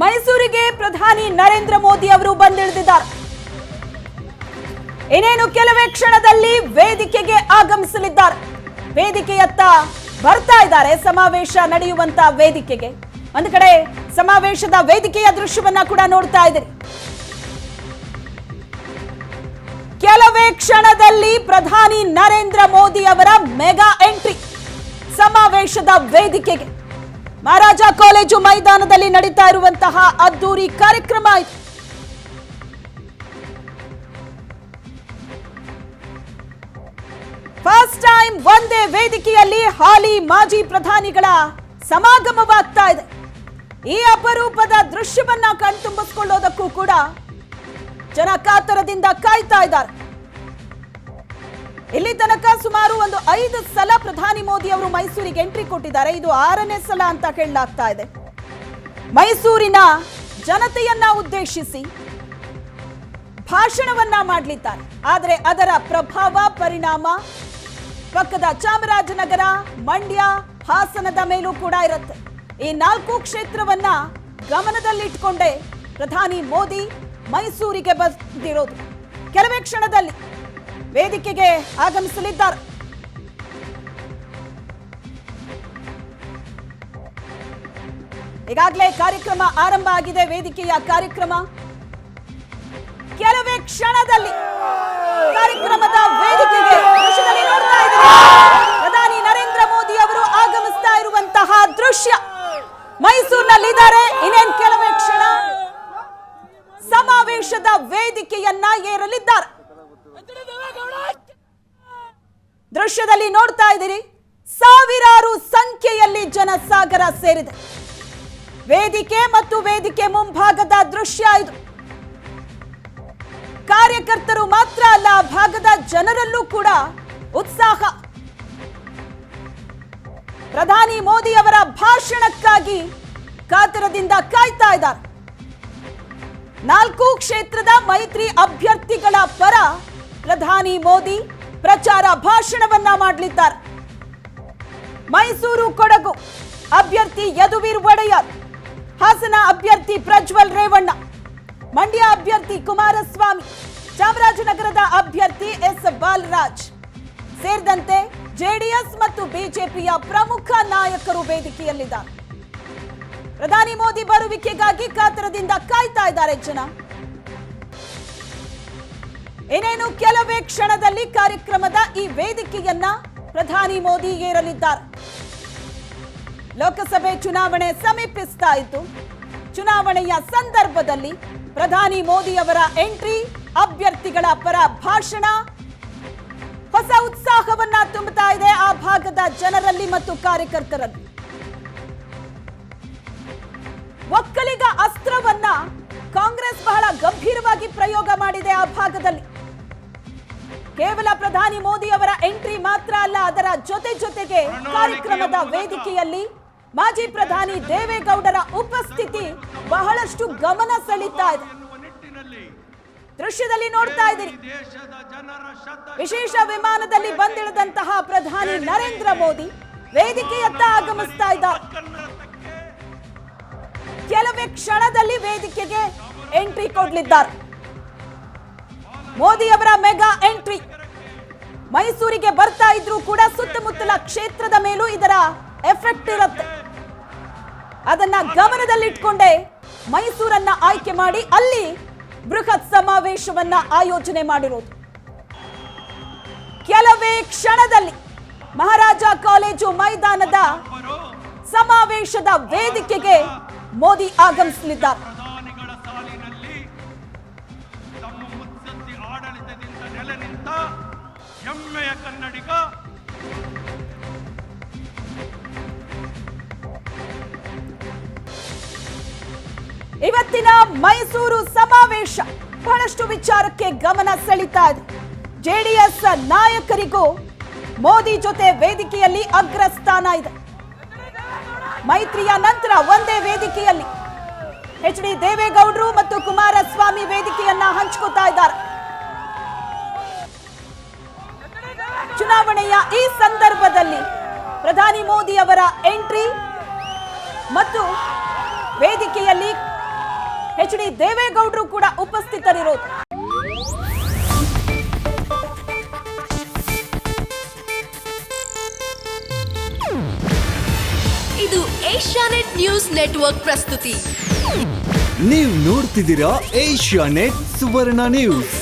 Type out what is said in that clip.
ಮೈಸೂರಿಗೆ ಪ್ರಧಾನಿ ನರೇಂದ್ರ ಮೋದಿ ಅವರು ಬಂದಿಳಿದಿದ್ದಾರೆ. ಇನ್ನೇನು ಕೆಲವೇ ಕ್ಷಣದಲ್ಲಿ ವೇದಿಕೆಗೆ ಆಗಮಿಸಲಿದ್ದಾರೆ. ವೇದಿಕೆಯತ್ತ ಬರ್ತಾ ಇದ್ದಾರೆ. ಸಮಾವೇಶ ನಡೆಯುವಂತ ವೇದಿಕೆಗೆ. ಒಂದು ಕಡೆ ಸಮಾವೇಶದ ವೇದಿಕೆಯ ದೃಶ್ಯವನ್ನ ಕೂಡ ನೋಡ್ತಾ ಇದ್ದೀರಿ. ಕೆಲವೇ ಕ್ಷಣದಲ್ಲಿ ಪ್ರಧಾನಿ ನರೇಂದ್ರ ಮೋದಿ ಅವರ ಮೆಗಾ ಎಂಟ್ರಿ. ಸಮಾವೇಶದ ವೇದಿಕೆಗೆ. ಮಹಾರಾಜ ಕಾಲೇಜು ಮೈದಾನದಲ್ಲಿ ನಡೀತಾ ಇರುವಂತಹ ಅದ್ದೂರಿ ಕಾರ್ಯಕ್ರಮ ಫಸ್ಟ್ ಟೈಮ್ ಒಂದೇ ವೇದಿಕೆಯಲ್ಲಿ ಹಾಲಿ ಮಾಜಿ ಪ್ರಧಾನಿಗಳ ಸಮಾಗಮವಾಗ್ತಾ ಇದೆ. ಈ ಅಪರೂಪದ ದೃಶ್ಯವನ್ನ ಕಣ್ತುಂಬಿಸ್ಕೊಳ್ಳೋದಕ್ಕೂ ಕೂಡ ಜನ ಕಾತರದಿಂದ ಕಾಯ್ತಾ ಇದ್ದಾರೆ. ಇಲ್ಲಿ ತನಕ ಸುಮಾರು ಒಂದು ಐದು ಸಲ ಪ್ರಧಾನಿ ಮೋದಿ ಅವರು ಮೈಸೂರಿಗೆ ಎಂಟ್ರಿ ಕೊಟ್ಟಿದ್ದಾರೆ. ಇದು ಆರನೇ ಸಲ ಅಂತ ಕೇಳಲಾಗ್ತಾ ಇದೆ. ಮೈಸೂರಿನ ಜನತೆಯನ್ನ ಉದ್ದೇಶಿಸಿ ಭಾಷಣವನ್ನ ಮಾಡಲಿದ್ದಾರೆ. ಆದರೆ ಅದರ ಪ್ರಭಾವ, ಪರಿಣಾಮ ಪಕ್ಕದ ಚಾಮರಾಜನಗರ, ಮಂಡ್ಯ, ಹಾಸನದ ಮೇಲೂ ಕೂಡ ಇರುತ್ತೆ. ಈ ನಾಲ್ಕು ಕ್ಷೇತ್ರವನ್ನ ಗಮನದಲ್ಲಿಟ್ಕೊಂಡೇ ಪ್ರಧಾನಿ ಮೋದಿ ಮೈಸೂರಿಗೆ ಬಂದಿರೋದು. ಕೆಲವೇ ಕ್ಷಣದಲ್ಲಿ ವೇದಿಕೆಗೆ ಆಗಮಿಸಲಿದ್ದಾರೆ. ಈಗಾಗಲೇ ಕಾರ್ಯಕ್ರಮ ಆರಂಭ ಆಗಿದೆ, ವೇದಿಕೆಯ ಕಾರ್ಯಕ್ರಮ. ಕೆಲವೇ ಕ್ಷಣದಲ್ಲಿ ಕಾರ್ಯಕ್ರಮದ ವೇದಿಕೆಗೆ ಪ್ರಧಾನಿ ನರೇಂದ್ರ ಮೋದಿ ಅವರು ಆಗಮಿಸ್ತಾ ಇರುವಂತಹ ದೃಶ್ಯ ಮೈಸೂರಿನಲ್ಲಿದ್ದಾರೆ. ಇನ್ನೇನ್ ಕೆಲವೇ ಕ್ಷಣ ಸಮಾವೇಶದ ವೇದಿಕೆಯನ್ನ ಏರಲಿದ್ದಾರೆ. ದೃಶ್ಯದಲ್ಲಿ ನೋಡ್ತಾ ಇದ್ದೀರಿ, ಸಾವಿರಾರು ಸಂಖ್ಯೆಯಲ್ಲಿ ಜನಸಾಗರ ಸೇರಿದೆ. ವೇದಿಕೆ ಮತ್ತು ವೇದಿಕೆ ಮುಂಭಾಗದ ದೃಶ್ಯ ಇದು. ಕಾರ್ಯಕರ್ತರು ಮಾತ್ರ ಅಲ್ಲ ಭಾಗದ ಜನರಲ್ಲೂ ಕೂಡ ಉತ್ಸಾಹ. ಪ್ರಧಾನಿ ಮೋದಿ ಅವರ ಭಾಷಣಕ್ಕಾಗಿ ಕಾತರದಿಂದ ಕಾಯ್ತಾ ಇದ್ದಾರೆ. ನಾಲ್ಕು ಕ್ಷೇತ್ರದ ಮೈತ್ರಿ ಅಭ್ಯರ್ಥಿಗಳ ಪರ ಪ್ರಧಾನಿ ಮೋದಿ ಪ್ರಚಾರ ಭಾಷಣವನ್ನ ಮಾಡಲಿದ್ದಾರೆ. ಮೈಸೂರು ಕೊಡಗು ಅಭ್ಯರ್ಥಿ ಯದುವೀರ್ ಒಡೆಯರ್, ಹಾಸನ ಅಭ್ಯರ್ಥಿ ಪ್ರಜ್ವಲ್ ರೇವಣ್ಣ, ಮಂಡ್ಯ ಅಭ್ಯರ್ಥಿ ಕುಮಾರಸ್ವಾಮಿ, ಚಾಮರಾಜನಗರದ ಅಭ್ಯರ್ಥಿ ಎಸ್ ಬಾಲರಾಜ್. ಸೇರಿದಂತೆ ಜೆಡಿಎಸ್ ಮತ್ತು ಬಿಜೆಪಿಯ ಪ್ರಮುಖ ನಾಯಕರು ವೇದಿಕೆಯಲ್ಲಿದ್ದಾರೆ. ಪ್ರಧಾನಿ ಮೋದಿ ಬರುವಿಕೆಗಾಗಿ ಕಾತರದಿಂದ ಕಾಯ್ತಾ ಇದ್ದಾರೆ ಜನ. ಇನ್ನೇನು ಕೆಲವೇ ಕ್ಷಣದಲ್ಲಿ ಕಾರ್ಯಕ್ರಮದ ಈ ವೇದಿಕೆಯನ್ನ ಪ್ರಧಾನಿ ಮೋದಿ ಏರಲಿದ್ದಾರೆ. ಲೋಕಸಭೆ ಚುನಾವಣೆ ಸಮೀಪಿಸ್ತಾ ಇದ್ದು, ಚುನಾವಣೆಯ ಸಂದರ್ಭದಲ್ಲಿ ಪ್ರಧಾನಿ ಮೋದಿ ಅವರ ಎಂಟ್ರಿ, ಅಭ್ಯರ್ಥಿಗಳ ಪರ ಭಾಷಣ. ಹೊಸ ಉತ್ಸಾಹವನ್ನ ತುಂಬುತ್ತಾ ಇದೆ ಆ ಭಾಗದ ಜನರಲ್ಲಿ ಮತ್ತು ಕಾರ್ಯಕರ್ತರಲ್ಲಿ. ಒಕ್ಕಲಿಗ ಅಸ್ತ್ರವನ್ನ ಕಾಂಗ್ರೆಸ್ ಬಹಳ ಗಂಭೀರವಾಗಿ ಪ್ರಯೋಗ ಮಾಡಿದೆ ಆ ಭಾಗದಲ್ಲಿ. ಕೇವಲ ಪ್ರಧಾನಿ ಮೋದಿ ಅವರ ಎಂಟ್ರಿ ಮಾತ್ರ ಅಲ್ಲ ಅದರ ಜೊತೆ ಜೊತೆಗೆ ಕಾರ್ಯಕ್ರಮದ ವೇದಿಕೆಯಲ್ಲಿ ಮಾಜಿ ಪ್ರಧಾನಿ ದೇವೇಗೌಡರ ಉಪಸ್ಥಿತಿ ಬಹಳಷ್ಟು ಗಮನ ಸೆಳೀತಾ ಇದೆ. ದೃಶ್ಯದಲ್ಲಿ ನೋಡ್ತಾ ಇದ್ದೀರಿ. ವಿಶೇಷ ವಿಮಾನದಲ್ಲಿ ಬಂದಿಳಿದಂತಹ ಪ್ರಧಾನಿ ನರೇಂದ್ರ ಮೋದಿ ವೇದಿಕೆಯತ್ತ ಆಗಮಿಸ್ತಾ ಇದ್ದಾರೆ ಕೆಲವೇ ಕ್ಷಣದಲ್ಲಿ ವೇದಿಕೆಗೆ ಎಂಟ್ರಿ ಕೊಡ್ಲಿದ್ದಾರೆ. ಮೋದಿ ಅವರ ಮೆಗಾ ಎಂಟ್ರಿ. ಮೈಸೂರಿಗೆ ಬರ್ತಾ ಇದ್ರೂ ಕೂಡ ಸುತ್ತಮುತ್ತಲ ಕ್ಷೇತ್ರದ ಮೇಲೂ ಇದರ ಎಫೆಕ್ಟ್ ಇರುತ್ತೆ. ಅದನ್ನ ಗಮನದಲ್ಲಿಟ್ಕೊಂಡೆ ಮೈಸೂರನ್ನ ಆಯ್ಕೆ ಮಾಡಿ ಅಲ್ಲಿ ಬೃಹತ್ ಸಮಾವೇಶವನ್ನ ಆಯೋಜನೆ ಮಾಡಿರೋದು. ಕೆಲವೇ ಕ್ಷಣದಲ್ಲಿ ಮಹಾರಾಜ ಕಾಲೇಜು ಮೈದಾನದ ಸಮಾವೇಶದ ವೇದಿಕೆಗೆ ಮೋದಿ ಆಗಮಿಸಲಿದ್ದಾರೆ. ಹೆಮ್ಮೆಯ ಕನ್ನಡಿಗ. ಇವತ್ತಿನ ಮೈಸೂರು ಸಮಾವೇಶ ಬಹಳಷ್ಟು ವಿಚಾರಕ್ಕೆ ಗಮನ ಸೆಳೀತಾ ಇದೆ. ಜೆಡಿಎಸ್ ನಾಯಕರಿಗೂ ಮೋದಿ ಜೊತೆ ವೇದಿಕೆಯಲ್ಲಿ ಅಗ್ರಸ್ಥಾನ ಇದೆ. ಮೈತ್ರಿಯ ನಂತರ ಒಂದೇ ವೇದಿಕೆಯಲ್ಲಿ ಎಚ್ ಡಿ ದೇವೇಗೌಡರು ಮತ್ತು ಕುಮಾರಸ್ವಾಮಿ ವೇದಿಕೆಯನ್ನ ಹಂಚ್ಕೋತಾ ಇದ್ದಾರೆ. ಚುನಾವಣೆಯ ಈ ಸಂದರ್ಭದಲ್ಲಿ ಪ್ರಧಾನಿ ಮೋದಿ ಅವರ ಎಂಟ್ರಿ ಮತ್ತು ವೇದಿಕೆಯಲ್ಲಿ ಎಚ್ ಡಿ ದೇವೇಗೌಡರು ಕೂಡ ಉಪಸ್ಥಿತರಿರೋದು ಇದು ಏಷ್ಯಾನೆಟ್ ನ್ಯೂಸ್ ನೆಟ್ವರ್ಕ್ ಪ್ರಸ್ತುತಿ. ನೀವು ನೋಡ್ತಿದ್ದೀರಾ ಏಷ್ಯಾ ನೆಟ್ ಸುವರ್ಣ ನ್ಯೂಸ್.